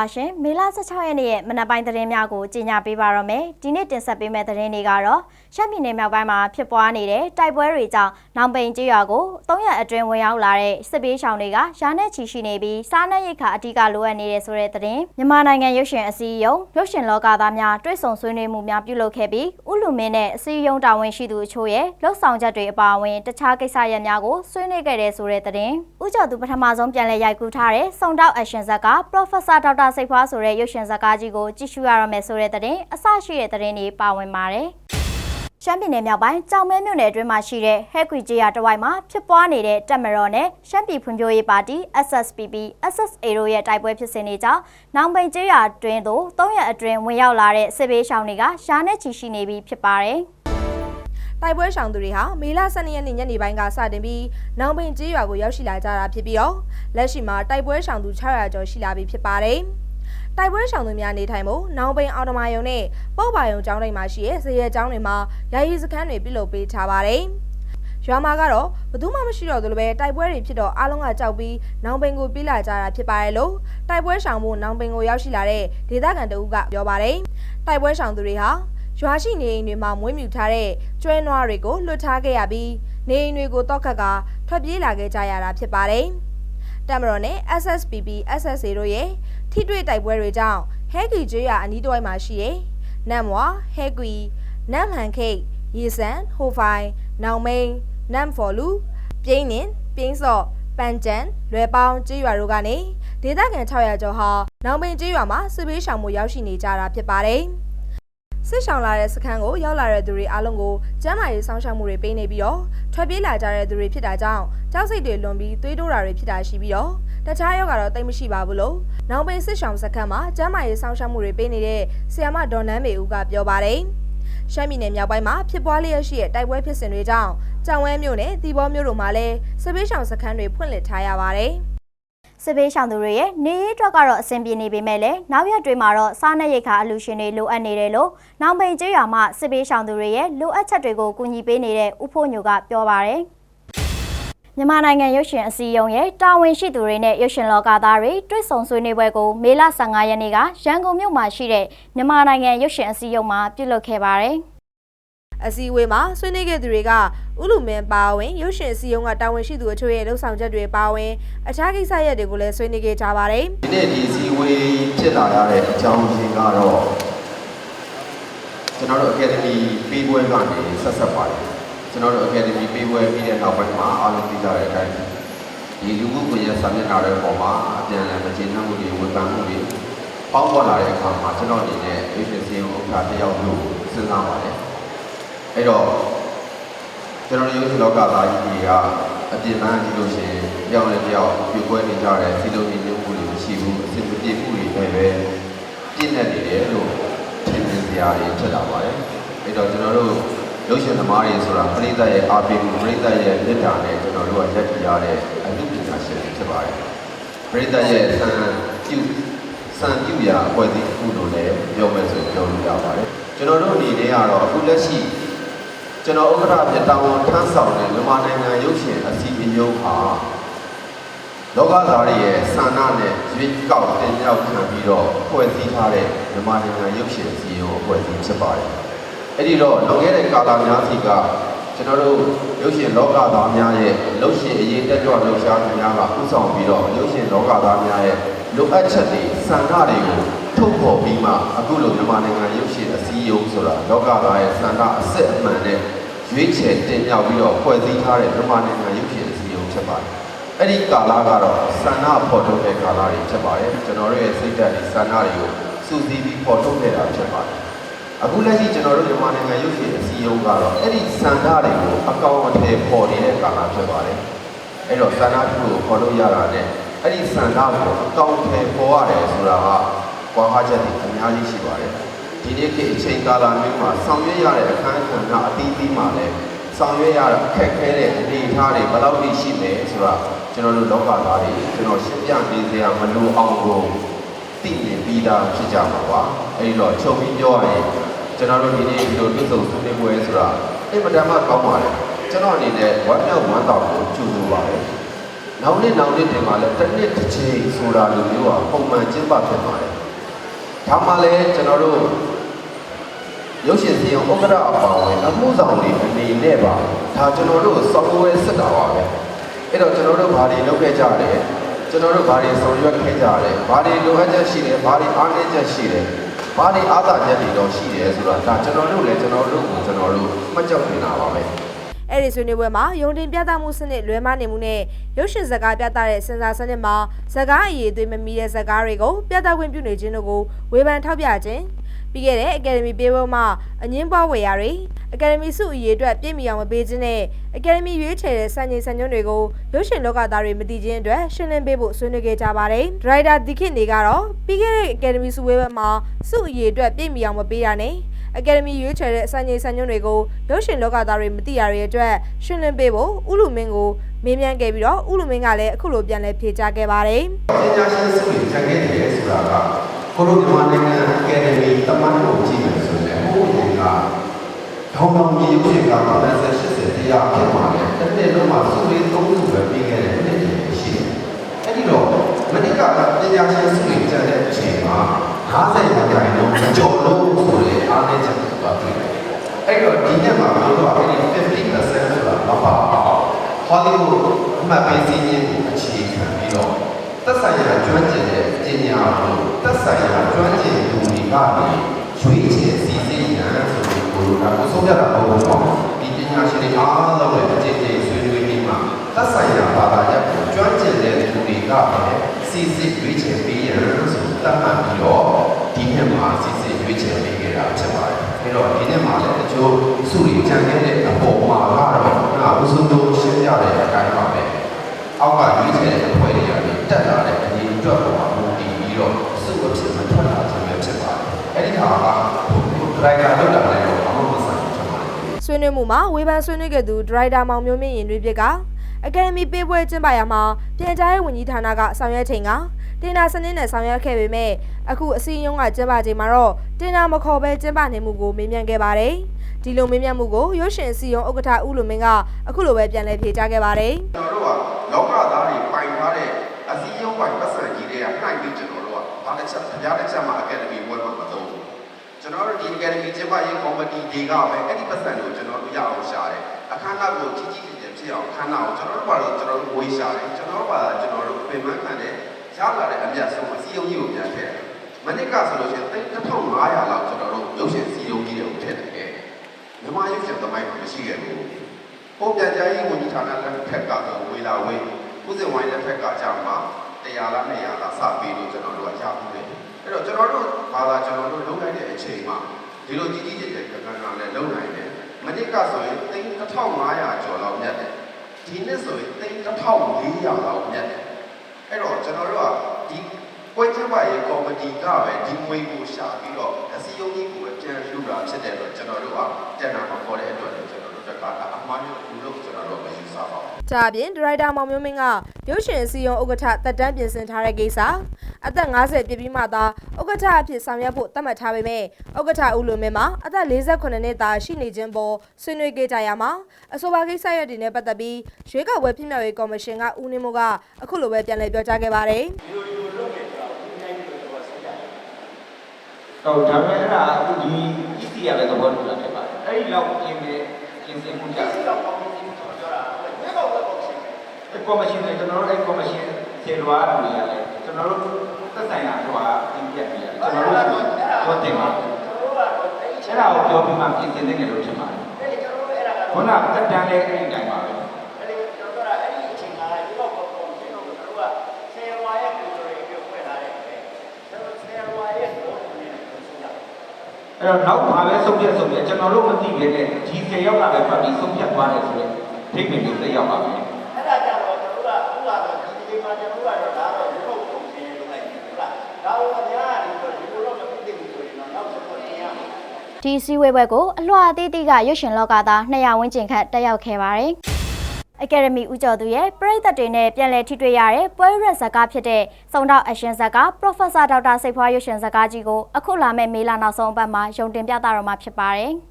ပါရှင်မေလ16ရက်နေ့ရဲ့မနက်ပိုင်းသတင်းများကိုကြီးညာပေးပါရမယ်ဒီနေ့တင်ဆက်ပေးမယ့်သတင်းတွေကတော့ရှမ်းပြည်နယ်မြောက်ပိုင်းမှာဖြစ်ပွားနေတဲ့တိုက်ပွဲတွေကြောင့်နောင်ပိန်ကျေးရွာကို3ရက်အတွင်းဝင်ရောက်လာတဲ့စစ်ပေးရှောင်တွေကရာနဲ့ချီရှိနေပြီးစားနပ်ရိက္ခာအဓိကလိုအပ်နေတဲ့ဆိုတဲ့သတင်းမြန်မာနိုင်ငံရုပ်ရှင်အစည်းအရုံးရုပ်ရှင်လောကသားများတွဲဆုံဆွေးနွေးမှုများပြုလုပ်ခဲ့ပြီးဥလူမင်းနဲ့အစည်းအရုံးတာဝန်ရှိသူအချို့ရဲ့လှုပ်ဆောင်ချက်တွေအပါအဝင်တခြားကိစ္စရပ်များကိုဆွေးနွေးခဲ့တဲ့ဆိုတဲ့သတင်းဥကျော်သူပထမဆုံးပြန်လည်ရိုက်ကူးထားတဲ့စုံတောက်အရှင်ဇက်က Professor ဒေါက်တာစိတ်ဖွားဆိုတဲ့ရုပ်ရှင်ဇာတ်ကားကြီးကိုကြည့်ရှုရရမယ်ဆိုတဲ့သတင်းအစရှိတဲ့သတင်းတွေပါဝင်ပါတယ်။ရှမ်းပြည်နယ်မြောက်ပိုင်းကြောင်မဲမြို့နယ်အတွင်းမှာရှိတဲ့ဟဲကွီဂျီယာတဝိုက်မှာဖြစ်ပွားနေတဲ့တက်မတော်နဲ့ရှမ်းပြည်ဖွံ့ဖြိုးရေးပါတီ SSPP SSA တို့ရဲ့တိုက်ပွဲဖြစ်စဉ်တွေကြောင့်နောင်ပိန်ကျေးရွာအတွင်းသို့၃ရက်အတွင်းဝင်ရောက်လာတဲ့စစ်ဘေးရှောင်တွေကရှားနဲ့ချီရှိနေပြီးဖြစ်ပါတယ်။ တိုက်ပွဲရှောင်သူတွေဟာမေလ12ရက်နေ့ညနေပိုင်းကစတင်ပြီးနောင်ပင်ကျေးရွာကိုရောက်ရှိလာကြတာဖြစ်ပြီးတော့လက်ရှိမှာတိုက်ပွဲရှောင်သူ600ကျော်ရှိလာပြီဖြစ်ပါတယ်။တိုက်ပွဲရှောင်သူများနေထိုင်မှုနောင်ပင်အော်တမာယုံနဲ့ပုတ်ပါယုံကျောင်းတိုင်းမှာရှိတဲ့ဇေယျကျောင်းတွေမှာယာယီစခန်းတွေပြုလုပ်ပေးထားပါတယ်။ရွာမှာကတော့ဘယ်သူမှမရှိတော့သလိုပဲတိုက်ပွဲတွေဖြစ်တော့အားလုံးကကြောက်ပြီးနောင်ပင်ကိုပြေးလာကြတာဖြစ်ပါတယ်လို့တိုက်ပွဲရှောင်မှုနောင်ပင်ကိုရောက်ရှိလာတဲ့ဒေသခံတအုပ်ကပြောပါတယ်။တိုက်ပွဲရှောင်သူတွေဟာ ရွာရှိနေအိမ်တွေမှာမွေးမြူထားတဲ့ကျွဲနွားတွေကိုလွတ်ထားခဲ့ရပြီးနေအိမ်တွေကိုတောက်ခတ်ကထွက်ပြေးလာခဲ့ကြရတာဖြစ်ပါတယ်။တမတော်နဲ့ SSPP SSA တို့ရဲ့ထိတွေ့တိုက်ပွဲတွေကြောင့်ဟဲကီကျွေးရအနီးတစ်ဝိုက်မှာရှိတဲ့နမ်မွာဟဲကွီနမ်ဟန်ခိတ်ရေစန်ဟိုဖိုင်နောင်မိန်နမ်ဖော်လူပြိန်းနင်ပြိန်းစော့ပန်ကျန်လွယ်ပေါင်းကျွေးရွာတို့ကနေဒေသခံ600ကျော်ဟာနောင်မိန်ကျွေးရွာမှာစစ်ဘေးရှောင်မှုရောက်ရှိနေကြတာဖြစ်ပါတယ်။ စစ်ဆောင်လာတဲ့စခန်းကိုရောက်လာတဲ့သူတွေအားလုံးကိုကျန်းမာရေးစောင့်ရှောက်မှုတွေပေးနေပြီးတော့ထွက်ပြေးလာကြတဲ့သူတွေဖြစ်တာကြောင့်ကြောက်စိတ်တွေလွန်ပြီးသွေးတိုးတာတွေဖြစ်တာရှိပြီးတော့တခြားယောဂါတော့တိတ်မရှိပါဘူးလို့နောင်ပိန်စစ်ဆောင်စခန်းမှာကျန်းမာရေးစောင့်ရှောက်မှုတွေပေးနေတဲ့ဆီယမဒေါ်နန်းမေဦးကပြောပါတယ်ရှမ်းပြည်နယ်မြောက်ပိုင်းမှာဖြစ်ပွားလျက်ရှိတဲ့တိုက်ပွဲဖြစ်စဉ်တွေကြောင့်ကြောင်ဝဲမြို့နယ်တီဘောမြို့တို့မှာလည်းစစ်ပေးဆောင်စခန်းတွေဖွင့်လှစ်ထားရပါတယ်။ စစ်ဘေးရှောင်သူတွေရဲ့နေရေးအတွက်ကတော့အဆင်ပြေနေပေမဲ့လည်းနောက်ရက်တွေမှာတော့စားနပ်ရိက္ခာအလူရှင်တွေလိုအပ်နေတယ်လို့နောင်ပိန်ကျေးရွာမှစစ်ဘေးရှောင်သူတွေရဲ့လိုအပ်ချက်တွေကိုကူညီပေးနေတဲ့ဦးဖို့ညိုကပြောပါရယ်မြန်မာနိုင်ငံရုပ်ရှင်အစည်းအရုံးရဲ့တာဝန်ရှိသူတွေနဲ့ရုပ်ရှင်လောကသားတွေတွေ့ဆုံဆွေးနွေးပွဲကိုမေလ15ရက်နေ့ကရန်ကုန်မြို့မှာရှိတဲ့မြန်မာနိုင်ငံရုပ်ရှင်အစည်းအရုံးမှာပြုလုပ်ခဲ့ပါတယ်။ အစည်းအဝေးမှာဆွေးနွေးခဲ့သူတွေကဥလူမင်းပါဝင်ရုပ်ရှင်အစည်းအရုံးကတာဝန်ရှိသူအချို့ရဲ့လှုပ်ဆောင်ချက်တွေပါဝင်အခြားကိစ္စရပ်တွေကိုလည်းဆွေးနွေးခဲ့ကြပါတယ်ဒီနေ့ဒီစည်းဝေးဖြစ်လာရတဲ့အကြောင်းရင်းကတော့ကျွန်တော်တို့ Academy ပေးပွဲကနေဆက်ဆက်ပါတယ်ကျွန်တော်တို့ Academy ပေးပွဲပြီးတဲ့နောက်ပိုင်းမှာအားလုံးသိကြတဲ့အတိုင်းဒီလူမှုကွန်ရက်စာမျက်နှာတွေပေါ်မှာအပြန်အလှန်မကျေနပ်မှုတွေဝေဖန်မှုတွေပေါင်းပေါ်လာတဲ့အခါမှာကျွန်တော်အနေနဲ့ရွှေရှင်စည်းရုံးဥက္ကဋ္ဌတယောက်လို့စဉ်းစားပါတယ် အဲ့တော့ကျွန်တော်တို့ရုပ်ရှင်လောကသားကြီးတွေကအပြင်ပန်းကြည့်လို့ရှိရင်တယောက်နဲ့တယောက်ပြပွဲနေကြတယ်စီလုံးညီညွတ်မှုတွေမရှိဘူးအစစ်မပြေမှုတွေပဲပဲပြည့်နေနေတယ်လို့ထင်မြင်စရာတွေဖြစ်လာပါတယ်အဲ့တော့ကျွန်တော်တို့ရုပ်ရှင်သမားတွေဆိုတာပရိသတ်ရဲ့အားပေးမှုပရိသတ်ရဲ့မေတ္တာနဲ့ကျွန်တော်တို့ကရက်တည်ရတဲ့အမှုပညာရှင်တွေဖြစ်ပါတယ်ပရိသတ်ရဲ့ဆံပြုစံပြုရာအဖွဲ့အစည်းတစ်ခုလို့လည်းပြောမယ်ဆိုပြောလို့ရပါတယ်ကျွန်တော်တို့အနေနဲ့ကတော့အခုလက်ရှိ ကျွန်တော်ဥက္ကဋ္ဌပြတောင်းဝန်ထမ်းဆောင်တဲ့မြန်မာနိုင်ငံရုပ်ရှင်အစည်းအရုံးဟာလောကသားတွေရဲ့ဆန္ဒနဲ့ရွေးကောက်တင်မြှောက်ခံပြီးတော့ဖွဲ့စည်းထားတဲ့မြန်မာနိုင်ငံရုပ်ရှင်အစည်းအရုံးအဖွဲ့အစည်းဖြစ်ပါတယ်အဲ့ဒီတော့လွန်ခဲ့တဲ့ကာလများစီကကျွန်တော်တို့ရုပ်ရှင်လောကသားများရဲ့ရုပ်ရှင်အရေးတက်ကြွလှုပ်ရှားသူများကဥဆောင်ပြီးတော့ရုပ်ရှင်လောကသားများရဲ့လိုအပ်ချက်တွေစံနှတွေကိုထုတ်ဖော်ပြီးမှအခုလိုမြန်မာနိုင်ငံရုပ်ရှင်အစည်းအရုံးဆိုတာလောကသားရဲ့စံနှအစစ်အမှန်နဲ့ ရွေးချယ်တင်မြှောက်ပြီးတော့ဖွဲ့စည်းထားတဲ့မြန်မာနိုင်ငံရုပ်ရှင်အစည်းအရုံးဖြစ်ပါတယ်အဲ့ဒီကာလကတော့စံနှဖော်ထုတ်တဲ့ကာလတွေဖြစ်ပါတယ်ကျွန်တော်တို့ရဲ့စိတ်ဓာတ်တွေစံနှတွေကိုစုစည်းပြီးဖော်ထုတ်ခဲ့တာဖြစ်ပါတယ်အခုလက်ရှိကျွန်တော်တို့မြန်မာနိုင်ငံရုပ်ရှင်အစည်းအရုံးကတော့အဲ့ဒီစံဓာတ်တွေကိုအကောင့်အထည်ပေါ်နေတဲ့ကာလဖြစ်ပါတယ်။အဲ့တော့စံဓာတ်တစ်ခုကိုပေါ်လို့ရတာနဲ့အဲ့ဒီစံဓာတ်ကိုအကောင့်အထည်ပေါ်ရတယ်ဆိုတာကကွာဟချက်တွေအများကြီးရှိပါတယ်။ ဒီနေ့ခေတ်အချိန်ကာလမျိုးမှာဆောင်ရွက်ရတဲ့အခန်းကဏ္ဍအသီးသီးမှာလည်းဆောင်ရွက်ရတဲ့အခက်ခဲတဲ့အနေအထားတွေဘယ်လောက်ထိရှိလဲဆိုတာကျွန်တော်တို့လောကသားတွေကျွန်တော်ရှင်းပြပေးစရာမလိုအောင်ကိုသိနေပြီးသားဖြစ်ကြမှာပါ။အဲဒီတော့ချုပ်ပြီးပြောရရင်ကျွန်တော်တို့ဒီနေ့ဒီလိုတွေ့ဆုံဆွေးနွေးပွဲဆိုတာအင်မတန်မှကောင်းပါတယ်ကျွန်တော်အနေနဲ့ဝမ်းမြောက်ဝမ်းသာကိုကြိုဆိုပါတယ်နောက်နေ့နောက်နေ့တင်မှာလည်းတစ်နှစ်တစ်ချိန်ဆိုတာလိုမျိုးကပုံမှန်ကျင်းပဖြစ်ပါတယ် ဒါမှလည်းကျွန်တော်တို့ရုပ်ရှင်စီအောင်ဥက္ကဋ္ဌအပါဝင်အမှုဆောင်တွေအနေနဲ့ပါဒါကျွန်တော်တို့စောင်းဝဲစစ်တာပါပဲအဲ့တော့ကျွန်တော်တို့ဘာတွေလုပ်ခဲ့ကြတယ်ကျွန်တော်တို့ဘာတွေဆောင်ရွက်ခဲ့ကြတယ်ဘာတွေလိုအပ်ချက်ရှိတယ်ဘာတွေအားနည်းချက်ရှိတယ်ဘာတွေအားသာချက်တွေတော့ရှိတယ်ဆိုတာဒါကျွန်တော်တို့လည်းကျွန်တော်တို့ကိုကျွန်တော်တို့မှတ်ကြောက်နေတာပါပဲ အဲ့ဒီဆွေးနွေးပွဲမှာယုံတင်ပြသမှုစနစ်လွဲမှားနေမှုနဲ့ရုပ်ရှင်ဇာတ်ကားပြသတဲ့စင်စာစနစ်မှာဇာတ်ကားအရေးအသွေးမမီတဲ့ဇာတ်ကားတွေကိုပြသခွင့်ပြုနေခြင်းတို့ကိုဝေဖန်ထောက်ပြခြင်းပြီးခဲ့တဲ့အကယ်ဒမီပေးပွဲမှာအငင်းပွားဝယ်ရာတွေအကယ်ဒမီစုအရေးအတွက်ပြည့်မီအောင်မပေးခြင်းနဲ့အကယ်ဒမီရွေးချယ်တဲ့စံချိန်စံညွှန်းတွေကိုရုပ်ရှင်လောကသားတွေမသိခြင်းအတွက်ရှင်းလင်းပေးဖို့ဆွေးနွေးခဲ့ကြပါတယ်။ဒရိုက်တာဒီခေတ်နေကတော့ပြီးခဲ့တဲ့အကယ်ဒမီစုဝေးပွဲမှာစုအရေးအတွက်ပြည့်မီအောင်မပေးရနဲ့ အကယ်ဒမီရွေးချယ်တဲ့အစံချိန်စံညွှန်းတွေကိုရုပ်ရှင်လောကသားတွေမသိရတဲ့အတွက်ရှင်းလင်းပေးဖို့ဥလူမင်းကိုမေးမြန်းခဲ့ပြီးတော့ဥလူမင်းကလည်းအခုလိုပြန်လည်ဖြေကြားခဲ့ပါတယ်ပညာရှင်စုတွေတန်ခဲ့တယ်ဆိုတာကကိုလိုမြန်မာနိုင်ငံအကယ်ဒမီတမန်တော်ကြည့်မယ်ဆိုရင်ဟိုးရင်ကထောင်ထောင်ကြီးရုပ်ရှင်က80တရားဖြစ်ပါလေတစ်နေ့လုံးမှာစုလေးသုံးခုပဲပြီးခဲ့တဲ့နေ့တွေရှိတယ်အဲ့ဒီတော့မနစ်ကပညာရှင်စုတွေကျန်တဲ့အချိန်မှာ 50ရာခိုင်နှုန်းကျော်လို့ဆိုလေအားနည်းချက်တွေပါတွေ့တယ်အဲ့တော့ဒီနေ့မှာပြောတော့အဲ့ဒီ50%ဆိုတာမပါအောင်ဟောလိဝုဒ်အမှတ်ပေးစည်းခြင်းကိုအခြေခံပြီးတော့သက်ဆိုင်ရာကျွမ်းကျင်တဲ့ပညာကိုသက်ဆိုင်ရာကျွမ်းကျင်သူတွေကနေရွေးချယ်စီစဉ်ရန်ဆိုပြီးကိုလိုတာကိုဆုံးဖြတ်တာမဟုတ်ဘူးပေါ့ဒီပညာရှင်တွေအားလုံးလည်းအကျဉ်းချင်းဆွေးနွေးပြီးမှသက်ဆိုင်ရာဘာသာရပ်ကိုကျွမ်းကျင်တဲ့သူတွေကလည်းစီစဉ်ရွေးချယ်ပေးရန်ဆိုသတ်မှတ်ပြီးတော့ဒီနှစ်မှာစီစဉ်ရွေးချယ်ပေးခဲ့တာဖြစ်ပါတယ်အဲတော့ဒီနှစ်မှာလည်းတချို့စုတွေကြံခဲ့တဲ့အပေါ်မှာကတော့ဒါဥဆုံးတို့ရှင်းပြတဲ့အတိုင်းပါပဲ အောက်ကရွေးချယ်တဲ့အဖွဲ့တွေကနေတက်လာ တဲ့အနေအတွက်ပေါ်မှာမူတည်ပြီးတော့စုအဖြစ်မထွက်လာခြင်းပဲဖြစ်ပါတယ်။အဲ့ဒီဟာကဟိုဒရိုက်တာလောက်တာလည်းတော့အမှမဆိုင်ဘူးဖြစ်ပါတယ်။ဆွေးနွေးမှုမှာဝေဖန်ဆွေးနွေးခဲ့သူဒရိုက်တာမောင်မျိုးမြင့်ရင်တွေပြကအကယ်ဒမီပေးပွဲကျင်းပရာမှာပြန်ကြားရေးဝန်ကြီးဌာနကဆောင်ရွက်ချိန်ကတင်နာစနစ်နဲ့ဆောင်ရွက်ခဲ့ပေမဲ့အခုအစည်းအရုံးကကျင်းပချိန်မှာတော့တင်နာမခေါ်ပဲကျင်းပနေမှုကိုမေးမြန်းခဲ့ပါတယ်။ဒီလိုမေးမြန်းမှုကိုရုပ်ရှင်အစည်းအရုံးဥက္ကဋ္ဌဦးလူမင်းကအခုလိုပဲပြန်လည်ဖြေကြားခဲ့ပါတယ်။ကျွန်တော်တို့ကလောကသားတွေပိုင်ထားတဲ့အစည်းအရုံးပိုင်ပတ်စံကြီးတွေကနှိုက်ပြီးကျွန်တော်တို့ကဘာတစ်ချက်ကြားတစ်ချက်မှအကယ်ဒမီဘွဲမှာမသုံးဘူးကျွန်တော်တို့ဒီအကယ်ဒ မီကျင်းပရေးကော်မတီတွေကပဲအဲ့ဒီပတ်စံတွေကိုကျွန်တော်တို့ရအောင်ရှာတယ်အခမ်းအနားကိုကြီးကြီးကျယ်ကျယ်ဖြစ်အောင်ခမ်းနားကိုကျွန်တော်တို့ဘာလို့ကျွန်တော်တို့ဝေးရှာတယ်ကျွန်တော်တို့ဘာကျွန်တော်တို့ပြင်ပန်းခံတဲ့ရလာတဲ့အမြတ်ဆုံးအစည်းအရုံးကြီးကိုပြန်ထည့်တယ်မနစ်ကဆိုလို့ရှိရင်3500လောက်ကျွန်တော်တို့ရုပ်ရှင်စည်းရုံးကြီးတွေကိုထည့်တယ်မြန်မာရုပ်ရှင်သမိုင်းမှာမရှိခဲ့ဘူးဟိုပြန်ကြားရေးဝန်ကြီးဌာနလက်ထက်ကတော့ဝေလာဝေးဥစဉ်ဝိုင်းလက်ထက်ကကြာမှာ100လား200လားစပြီးလို့ကျွန်တော်တို့ကရပြီလေအဲ့တော့ကျွန်တော်တို့ဘာသာကျွန်တော်တို့လုပ်လိုက်တဲ့အချိန်မှာ ဒီလိုကြီးကြီးကျယ်ကျယ်ကကကလည်းလုပ်နိုင်တယ်မနစ်ကဆိုရင်3500ကျော်လောက်မြတ်တယ်ဒီနှစ်ဆိုရင်3400လောက်မြတ်တယ်အဲ့တော့ကျွန်တော်တို့ကဒီပွဲကျင်းပရေးကော်မတီကပဲဒီငွေကိုရှာပြီးတော့အစည်းအဝေးကိုပဲပြန်လှူတာဖြစ်တယ်တော့ကျွန်တော်တို့ကတက်တာမခေါ်တဲ့အတွက်လည်းကျွန်တော်တို့တက်တာအမှားမျိုးဘူးလို့ကျွန်တော်တို့မယူဆပါဘူးဒါအပြင်ဒရိုက်တာမောင်မျိုးမင်းကရုပ်ရှင်အစည်းအရုံးဥက္ကဋ္ဌတက်တန်းပြင်ဆင်ထားတဲ့ကိစ္စ အသက်50ပြည့်ပြီးမှသာဥက္ကဋ္ဌအဖြစ်ဆောင်ရွက်ဖို့သတ်မှတ်ထားပေမဲ့ဥက္ကဋ္ဌဦးလိုမင်းမှာအသက်48နှစ်သာရှိနေခြင်းပေါ်ဆွေးနွေးခဲ့ကြရမှာအဆိုပါကိစ္စရပ်တွေနဲ့ပတ်သက်ပြီးရွေးကောက်ပွဲဖြစ်မြောက်ရေးကော်မရှင်ကဦးနေမိုးကအခုလိုပဲပြန်လည်ပြောကြားခဲ့ပါတယ်တော့ဒါပေမဲ့အဲ့ဒါအခုဒီ EC ရလည်းသဘောတူတာဖြစ်ပါတယ်အဲ့ဒီလောက်ပြင်နေပြင်ဆင်မှုကြအဲ့ကော်မရှင်တွေကျွန်တော်တို့အဲ့ကော်မရှင်ကျေလွားတွေရတယ်ကျွန်တော်တို့ သက်ဆိုင်ရာဟိုဟာပြင်ပြနေရတယ်ကျွန်တော်တို့ပြောတင်ပါအဲ့ဒါကိုပြောပြီးမှပြင်ဆင်နေတယ်လို့ဖြစ်ပါတယ်ခုနကတက်တန်းလေးအဲ့ဒီတိုင်းပါပဲအဲ့တော့နောက်မှာပဲဆုံးဖြတ်ဆုံးဖြတ်ကျွန်တော်တို့မသိဘဲနဲ့ဒီ၁၀ယောက်ကလည်းပတ်ပြီးဆုံးဖြတ်သွားတယ်ဆိုတော့ထိပ်ပင်တွေသက်ရောက်ပါမယ်အဲ့ဒါကြတော့ကျွန်တော်ကဥလာတော့ဒီဒီမှာကျွန်တော်ကတော့ဒါတော့ဒီလိုပုံစံလုပ်လိုက်ပြီဟုတ်လားဒါတော့အများကြီးဆိုဒီလိုတော့မဖြစ်ဘူးဆိုရင်တော့နောက်ဆုံးတော့တင်ရမယ် ဒီစည်းဝေးပွဲကိုအလွှာအသီးသီးကရွှေရှင်လောကသား200ဝန်းကျင်ခန့်တက်ရောက်ခဲ့ပါတယ်။အကယ်ဒမီဦးကျော်သူရဲ့ပရိသတ်တွေနဲ့ပြန်လည်ထိတွေ့ရတဲ့ပွဲရက်ဇာတ်ကားဖြစ်တဲ့စုံတော့အရှင်ဇာတ်ကား Professor ဒေါက်တာစိတ်ဖွားရွှေရှင်ဇာတ်ကားကြီးကိုအခုလာမယ့်မေလနောက်ဆုံးအပတ်မှာရုံတင်ပြသတော့မှာဖြစ်ပါတယ်။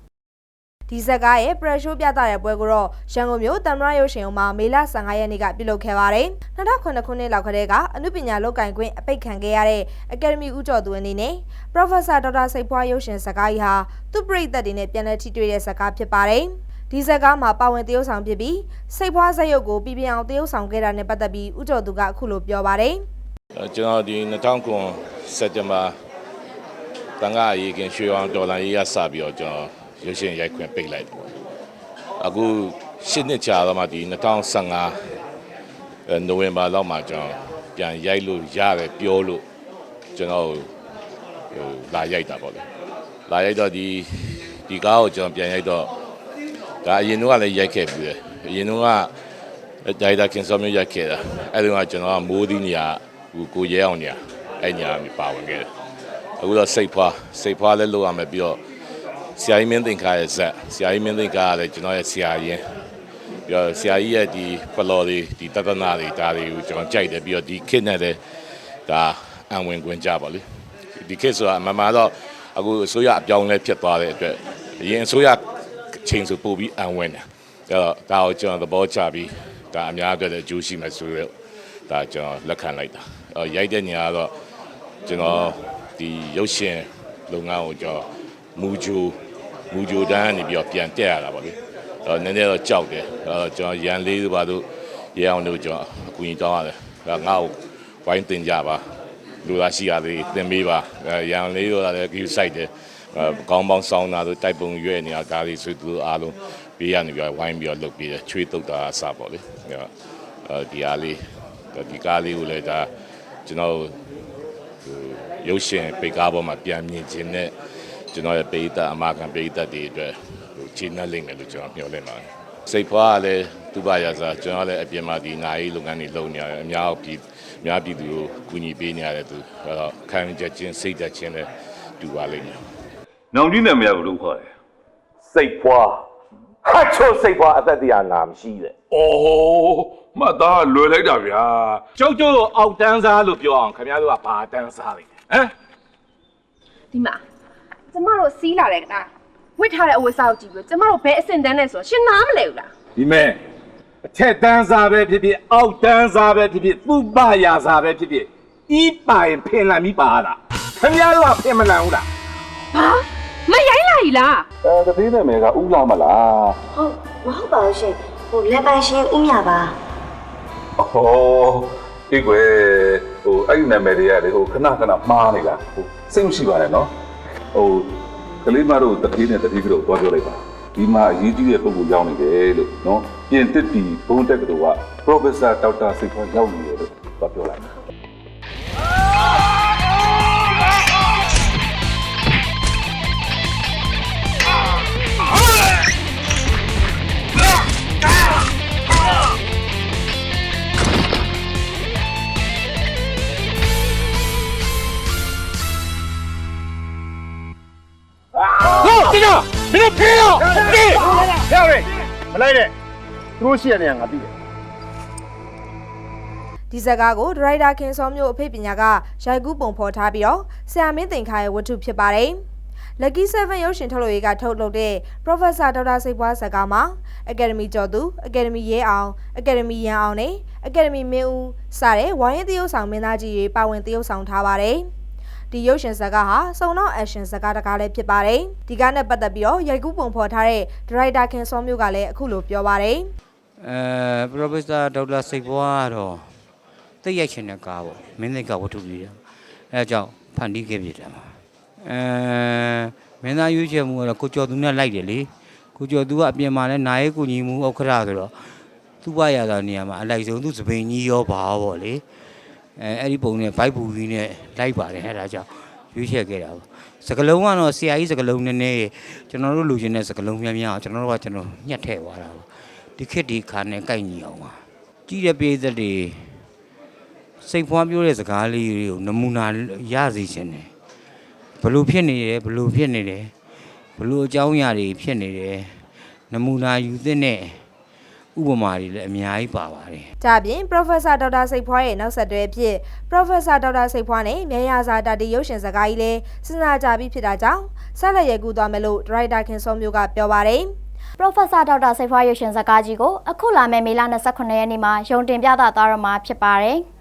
ဒီဇက်ကားရဲ့ပရက်ရှိုးပြသတဲ့ပွဲကိုတော့ရန်ကုန်မြို့တမရရုပ်ရှင်အောင်မှာမေလ15ရက်နေ့ကပြုလုပ်ခဲ့ပါတယ်။2009ခုနှစ်လောက်ကတည်းကအမှုပညာလောက်ကင်ခွင့်အပိတ်ခံခဲ့ရတဲ့အကယ်ဒမီဦးကျော်သူအနေနဲ့ Professor ဒေါက်တာစိတ်ဖွားရုပ်ရှင်ဇာတ်ကားကြီးဟာသူ့ပရိသတ်တွေနဲ့ပြန်လည်ထိတွေ့တဲ့ဇာတ်ကားဖြစ်ပါတယ်။ဒီဇက်ကားမှာပါဝင်တရုပ်ဆောင်ဖြစ်ပြီးစိတ်ဖွားဇက်ရုပ်ကိုပြည်ပြင်းအောင်တရုပ်ဆောင်ခဲ့တာနဲ့ပတ်သက်ပြီးဦးကျော်သူကအခုလိုပြောပါတယ်။အဲကျွန်တော်ဒီ2009စက်တင်ဘာတန်ခါအရေးကင်ရွှေအောင်ဒေါ်လာရေးရစပြီးတော့ကျွန်တော် ရုပ်ရှင်ရိုက်ခွင့်ပိတ်လိုက်တယ်ပေါ့အခုရှစ်နှစ်ကြာတော့မှဒီ2015အဲနိုဝင်ဘာလောက်မှကျွန်တော်ပြန်ရိုက်လို့ရတယ်ပြောလို့ကျွန်တော်ဟိုလာရိုက်တာပေါ့လေလာရိုက်တော့ဒီဒီကားကိုကျွန်တော်ပြန်ရိုက်တော့ဒါအရင်တော့လည်းရိုက်ခဲ့ပြီးတယ်အရင်တော့ကဒိုင်တာကင်ဆာမျိုးရိုက်ခဲ့တာအဲ့ဒီကကျွန်တော်ကမိုးသီးနေရာကိုကိုရဲအောင်နေရာအဲ့ညာမျိုးပါဝင်ခဲ့တယ်အခုတော့စိတ်ဖွာစိတ်ဖွာလည်းလုပ်ရမယ်ပြီးတော့ ဆရာကြီးမင်းသိင်္ခါရဲ့ဇက်ဆရာကြီးမင်းသိင်္ခါကလည်းကျွန်တော်ရဲ့ဆရာရင်ပြီးတော့ဆရာကြီးရဲ့ဒီပလော်တွေဒီတသနာတွေဒါတွေကိုကျွန်တော်ကြိုက်တယ်ပြီးတော့ဒီခစ်နဲ့လည်းဒါအံဝင်ခွင့်ကြပါလိဒီခစ်ဆိုတာအမှန်မှန်တော့အခုအစိုးရအပြောင်းလဲဖြစ်သွားတဲ့အတွက်အရင်အစိုးရချိန်ဆိုပို့ပြီးအံဝင်တယ်အဲ့တော့ဒါကိုကျွန်တော်သဘောကျပြီးဒါအများအတွက်လည်းအကျိုးရှိမယ်ဆိုတော့ဒါကျွန်တော်လက်ခံလိုက်တာအော်ရိုက်တဲ့နေရာကတော့ကျွန်တော်ဒီရုပ်ရှင်လုပ်ငန်းကိုကျွန်တော်မူဂျို မူဂျိုတန်းကနေပြီးတော့ပြန်တက်ရတာပါလေအော်နည်းနည်းတော့ကြောက်တယ်အော်ကျွန်တော်ရန်လေးတို့ဘာလို့ရအောင်လို့ကျွန်တော်အကူအညီတောင်းရတယ်ဒါငါ့ကိုဝိုင်းတင်ကြပါလူသားရှိရသေးတင်ပေးပါရန်လေးတို့လည်း view site တယ်ကောင်းပေါင်းဆောင်းတာတို့တိုက်ပုံရွဲ့နေတာဒါတွေဆိုသူအားလုံးဘေးကနေပြီးတော့ဝိုင်းပြီးတော့လုပ်ပြီးတယ်ချွေးတုတ်တာအစပေါ့လေအဲဒီအားလေးဒီကားလေးကိုလည်းဒါကျွန်တော်ရုပ်ရှင်ပေကားပေါ်မှာပြန်မြင်ခြင်းနဲ့ ကျွန်တော်ရဲ့ပေတာအမကန်ပေတာတွေအတွက်ဟိုချိန်နှက်လိမ့်မယ်လို့ကျွန်တော်မျှော်လင့်ပါတယ်စိတ်ဖွားကလည်းသူ့ဘာရစားကျွန်တော်လည်းအပြင်မှာဒီနိုင်လုပ်ငန်းတွေလုပ်နေရတယ်အများကြီးအများပြည်သူကိုကူညီပေးနေရတယ်သူအဲ့တော့ခံယူချက်ချင်းစိတ်သက်ချင်းလည်းတူပါလိမ့်မယ်နောင်ကြီးနာမည်ကဘယ်လိုခေါ်လဲစိတ်ဖွာဟာချိုစိတ်ဖွာအသက်တရားနာမရှိတဲ့။အော်မှတ်သားလွယ်လိုက်တာဗျာကျုပ်ကျုပ်ကိုအောက်တန်းစားလို့ပြောအောင်ခင်ဗျားတို့ကဘာတန်းစားလိုက်လဲ။ဟမ်ဒီမှာ ကျမတို့စီးလာတဲ့ကတာဝစ်ထားတဲ့အဝတ်စားကိုကြည့်ပြီးကျမတို့ဘယ်အဆင့်တန်းလဲဆိုတော့ရှင်နားမလဲဘူးလားဒီမဲ့အထက်တန်းစားပဲဖြစ်ဖြစ်အောက်တန်းစားပဲဖြစ်ဖြစ်သူ့ပရာစားပဲဖြစ်ဖြစ်ဤပိုင်ဖင်လာမိပါလားခင်ဗျားတို့ကဖင်မလန်ဘူးလားဘာမရိုင်းလာ E လားအဲတသေးနာမည်ကဥလာမလားဟုတ်မဟုတ်ပါဘူးရှင်ဟိုလက်ပိုင်ရှင်ဦးမြပါ။အော်ဒီကွယ်ဟိုအဲ့ဒီနာမည်တွေကလေဟိုခဏခဏမှားနေလားဟိုစိတ်မရှိပါနဲ့နော်။ ဟိုကလေးမတို့တတိနဲ့တတိကတော့တွားပြောလိုက်ပါဒီမှာအရေးကြီးတဲ့ပုံကိုရောက်နေတယ်လို့နော်ပြင်တစ်တီဘုံတက်ကတော်က Professor Dr. စိတ်ခေါ်ရောက်နေတယ်လို့တွားပြောလိုက် မင်းတို့ဖေးတော့ဒီဖျောက်ရဲမလိုက်နဲ့သူတို့ရှိတဲ့နေရာငါသိတယ်ဒီဇက်ကားကိုဒရိုက်တာခင်စောမျိုးအဖေပညာကရိုက်ကူးပုံဖော်ထားပြီးတော့ဆရာမင်းတင်ခါရဲ့ဝတ္ထုဖြစ်ပါတယ်။ Lucky 7ရုပ်ရှင်ထုတ်လုပ်ရေးကထုတ်လုပ်တဲ့ Professor ဒေါက်တာစိတ်ပွားဇက်ကားမှာ Academy ကျော်သူ Academy ရဲအောင် Academy ရန်အောင်နဲ့ Academy မင်းဦးစတဲ့ဝိုင်းရင်တရုပ်ဆောင်မင်းသားကြီးတွေပါဝင်တရုပ်ဆောင်ထားပါတယ်။ ဒီရုပ်ရှင်ဇာတ်ကားဟာစုံတော့ action ဇာတ်ကားတစ်ကားလည်းဖြစ်ပါတယ်။ဒီကားနဲ့ပတ်သက်ပြီးတော့ရိုက်ကူးပုံဖော်ထားတဲ့ဒရိုက်တာခင်စောမျိုးကလည်းအခုလိုပြောပါတယ်။အဲပရိုဖက်ဆာဒေါက်တာစိတ်ဘွားကတော့တိတ်ရိုက်ချင်တဲ့ကားပေါ့မင်းသိကဝတ္ထုကြီးတယ်အဲဒါကြောင့်ဖန်တီးခဲ့ပြတယ်မှာအဲမင်းသားရွေးချယ်မှုကတော့ကိုကျော်သူနဲ့လိုက်တယ်လေကိုကျော်သူကအပြင်မှာလဲနာရေးကိုညီမှုဥက္ခရဆိုတော့သူ့ဘရတာနေရာမှာအလိုက်ဆုံးသူစပိန်ကြီးရောပါပေါ့လေ အဲအဲ့ဒီပုံနဲ့ဘိုက်ဘူးကြီးနဲ့လိုက်ပါတယ်အဲဒါကြောင့်ရွေးချယ်ခဲ့တာပေါ့စကလုံးကတော့ဆရာကြီးစကလုံးနည်းနည်းကျွန်တော်တို့လူချင်းတဲ့စကလုံးများများအောင်ကျွန်တော်တို့ကကျွန်တော်ညှက်ထည့်သွားတာပေါ့ဒီခေတ်ဒီခါနဲ့ကိုက်ညီအောင်ပါကြည့်တဲ့ပြည်သက်တွေစိတ်ဖွားပြောတဲ့စကားလေးတွေကိုနမူနာရစေခြင်းတယ်ဘလို့ဖြစ်နေတယ်ဘလို့ဖြစ်နေတယ်ဘလို့အကြောင်းအရာတွေဖြစ်နေတယ်နမူနာယူသင့်တဲ့ ဥဥပမာတွေလည်းအများကြီးပါပါတယ်။ဒါပြင် Professor ဒေါက်တာစိတ်ဖွားရဲ့နောက်ဆက်တွဲအဖြစ် Professor ဒေါက်တာစိတ်ဖွားနဲ့မြန်ရစာတာတီရုပ်ရှင်စကားကြီးလည်းစဉ်းစားကြပြီးဖြစ်တာကြောင့်ဆက်လက်ရည်ကူသွားမယ်လို့ဒရိုက်တာခင်စောမျိုးကပြောပါတယ်။ Professor ဒေါက်တာစိတ်ဖွားရုပ်ရှင်ဇာတ်ကားကြီးကိုအခုလာမယ့်မေလ29ရက်နေ့မှာရုံတင်ပြသသွားတော့မှာဖြစ်ပါတယ်။